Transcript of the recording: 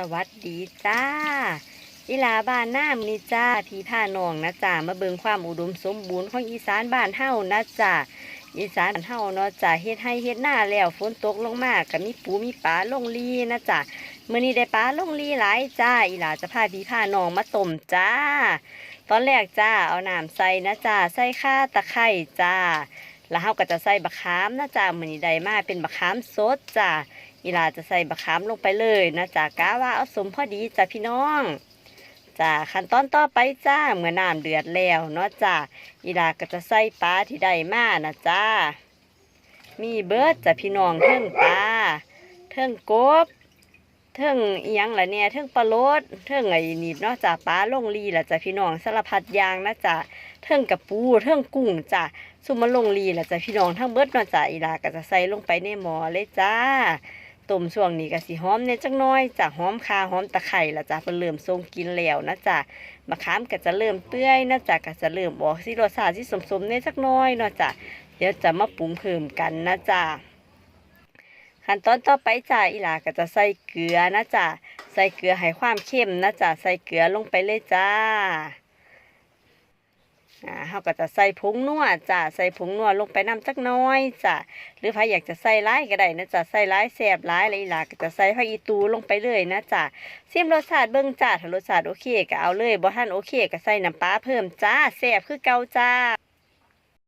สวัสดีจ้าอีลาบ้านหน้ามอนี่จ้าพี่พาน้องนะจ้ามาเบิ่งความอุดมสมบูรณ์ของอีสานบ้านเฮานะจ้าอีสานบ้านเฮาเนาะจ้าเฮ็ดให้เฮ็ดหน้าแล้วฝนตกลงมาก็มีปูมีปลาลงลีนะจ้ามื้อนี้ได้ปลาลงลีหลายจ้าอีลาจะพาพี่พาน้องมาต้มจ้า ตอนแรกจ้าเอาน้ำใส่นะจ้าใส่ข่าตะไคร้จ้า แล้วเฮาก็จะใส่บักขามนะจ้ามื้อนี้ได้มาเป็นบักขามสดจ้า อีลาจะใส่บักขามลงไปเลยนะจ๊ะกะว่าเอาสมพอดีจ้ะพี่น้องจ้ะขั้นตอนต่อไปจ้าเมื่อน้ำเดือดแล้วเนาะจ้ะอีลาก็จะใส่ปลาที่ได้มานะจ้ามีเบิร์ดจ้ะพี่น้องเทิงปลาเทิงกบเทิงอียังล่ะเนี่ยเทิงปลาโลดเทิงไอ้นี่เนาะจ้ะปลาลงลีล่ะจ้ะพี่น้องสารพัดอย่างนะจ้ะเทิงกระปูเทิงกุ้งจ้ะสุมาลงลีล่ะจ้ะพี่น้องทั้งเบิดเนาะจ้ะอีลาก็จะใส่ลงไปในหม้อเลยจ้า ต้มช่วงนี้ก็สิหอมเนี่ยจักน้อยจ้ะหอมคาหอมตะไคร้ละจ้ะเพิ่นเริ่มทรงกินแล้วนะจ้ะมะขามก็จะเริ่มเปื่อยนะจ้ะก็จะเริ่มออกสิรสชาติที่สมๆเนี่ยจักน้อยเนาะจ้ะเดี๋ยวจะมาปรุงเพิ่มกันนะจ้ะขั้นตอนต่อไปจ้ะอีหลาก็จะใส่เกลือนะจ้ะใส่เกลือให้ความเข้มนะจ้ะใส่เกลือลงไปเลยจ้า อ่าเขาก็จะใส่ผงนัวจ้ะใส่ผงนัวลงไปน้ำจักน้อยจ้ะหรือใครอยากจะใส่ร้ายก็ได้นะจ้ะใส่ร้ายแสบร้ายอะไรอีหลาก็จะใส่ผักอีตูลงไปเลยนะจ้ะซิมรสชาติเบิ่งจ้าถ้ารสชาติโอเคก็เอาเลยบ่ทันโอเคก็ใส่น้ำปลาเพิ่มจ้าแสบคือเก่าจ้า